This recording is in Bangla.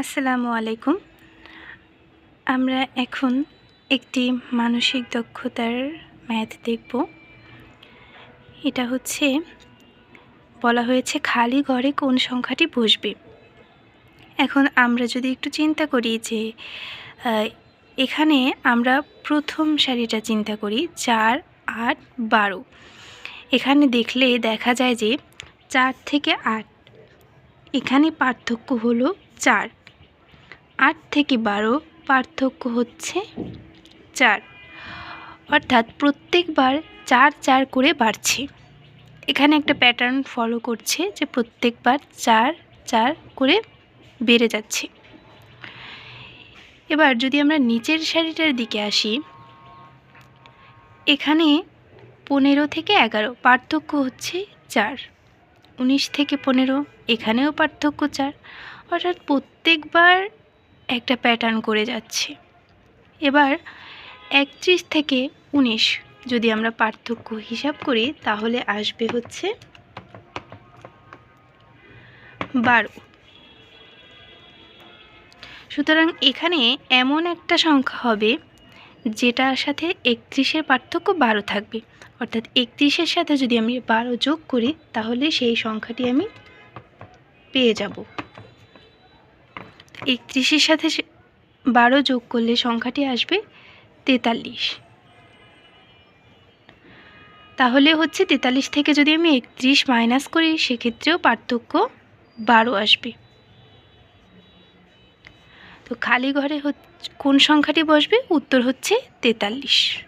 আসসালামু আলাইকুম। আমরা এখন একটি মানসিক দক্ষতার ম্যাথ দেখব। এটা হচ্ছে, বলা হয়েছে খালি ঘরে কোন সংখ্যাটি বসবে। এখন আমরা যদি একটু চিন্তা করি যে এখানে আমরা প্রথম সারিটা চিন্তা করি, চার, আট, বারো। এখানে দেখলে দেখা যায় যে, চার থেকে আট, এখানে পার্থক্য হলো চার। আট থেকে বারো পার্থক্য হচ্ছে চার। অর্থাৎ প্রত্যেকবার চার চার করে বাড়ছে। এখানে একটা প্যাটার্ন ফলো করছে যে প্রত্যেকবার চার চার করে বেড়ে যাচ্ছে। এবার যদি আমরা নিচের শাড়িটার দিকে আসি, এখানে পনেরো থেকে এগারো পার্থক্য হচ্ছে চার। উনিশ থেকে পনেরো, এখানেও পার্থক্য চার। অর্থাৎ প্রত্যেকবার একটা প্যাটার্ন করে যাচ্ছে। এবার একত্রিশ থেকে উনিশ যদি আমরা পার্থক্য হিসাব করি, তাহলে আসবে হচ্ছে বারো। সুতরাং এখানে এমন একটা সংখ্যা হবে, যেটার সাথে একত্রিশের পার্থক্য বারো থাকবে। অর্থাৎ একত্রিশের সাথে যদি আমি বারো যোগ করি, তাহলে সেই সংখ্যাটি আমি পেয়ে যাব। একত্রিশের সাথে বারো যোগ করলে সংখ্যাটি আসবে তেতাল্লিশ। তাহলে হচ্ছে তেতাল্লিশ থেকে যদি আমি একত্রিশ মাইনাস করি, সেক্ষেত্রেও পার্থক্য বারো আসবে। তো খালি ঘরে কোন সংখ্যাটি বসবে? উত্তর হচ্ছে তেতাল্লিশ।